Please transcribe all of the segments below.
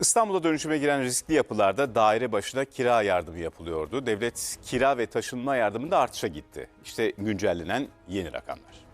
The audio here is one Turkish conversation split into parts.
İstanbul'a dönüşüme giren riskli yapılarda daire başına kira yardımı yapılıyordu. Devlet kira ve taşınma yardımında artışa gitti. İşte güncellenen yeni rakamlar.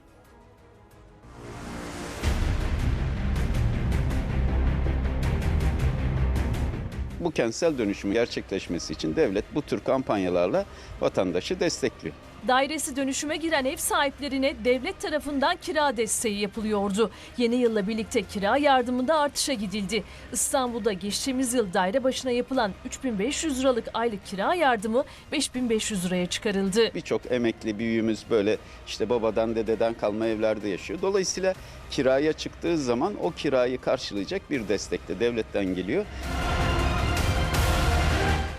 Bu kentsel dönüşümün gerçekleşmesi için devlet bu tür kampanyalarla vatandaşı destekliyor. Dairesi dönüşüme giren ev sahiplerine devlet tarafından kira desteği yapılıyordu. Yeni yılla birlikte kira yardımında artışa gidildi. İstanbul'da geçtiğimiz yıl daire başına yapılan 3500 liralık aylık kira yardımı 5500 liraya çıkarıldı. Birçok emekli büyüğümüz böyle işte babadan dededen kalma evlerde yaşıyor. Dolayısıyla kiraya çıktığı zaman o kirayı karşılayacak bir destek de devletten geliyor.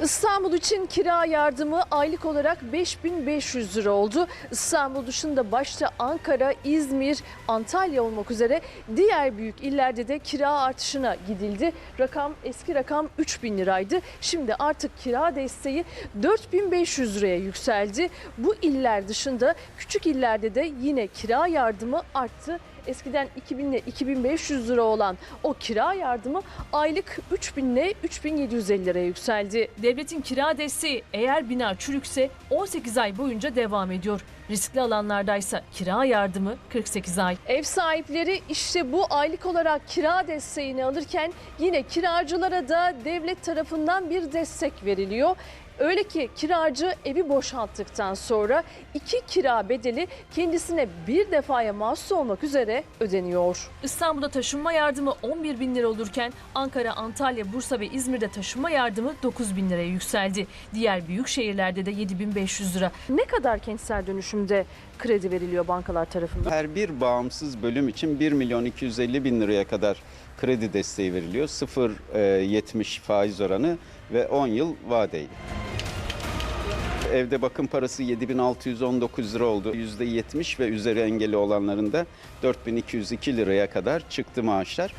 İstanbul için kira yardımı aylık olarak 5500 lira oldu. İstanbul dışında başta Ankara, İzmir, Antalya olmak üzere diğer büyük illerde de kira artışına gidildi. Rakam eski rakam 3000 liraydı. Şimdi artık kira desteği 4500 liraya yükseldi. Bu iller dışında küçük illerde de yine kira yardımı arttı. Eskiden 2000 ile 2500 lira olan o kira yardımı aylık 3000 ile 3750 liraya yükseldi. Devletin kira desteği eğer bina çürükse 18 ay boyunca devam ediyor. Riskli alanlardaysa kira yardımı 48 ay. Ev sahipleri işte bu aylık olarak kira desteğini alırken yine kiracılara da devlet tarafından bir destek veriliyor. Öyle ki kiracı evi boşalttıktan sonra iki kira bedeli kendisine bir defaya mahsus olmak üzere ödeniyor. İstanbul'da taşınma yardımı 11 bin lira olurken Ankara, Antalya, Bursa ve İzmir'de taşınma yardımı 9 bin liraya yükseldi. Diğer büyük şehirlerde de 7500 lira. Ne kadar kentsel dönüşümde kredi veriliyor bankalar tarafından? Her bir bağımsız bölüm için 1 milyon 250 bin liraya kadar kredi desteği veriliyor. 0.70 faiz oranı ve 10 yıl vadeyle. Evde bakım parası 7619 lira oldu. %70 ve üzeri engeli olanların da 4202 liraya kadar çıktı maaşlar.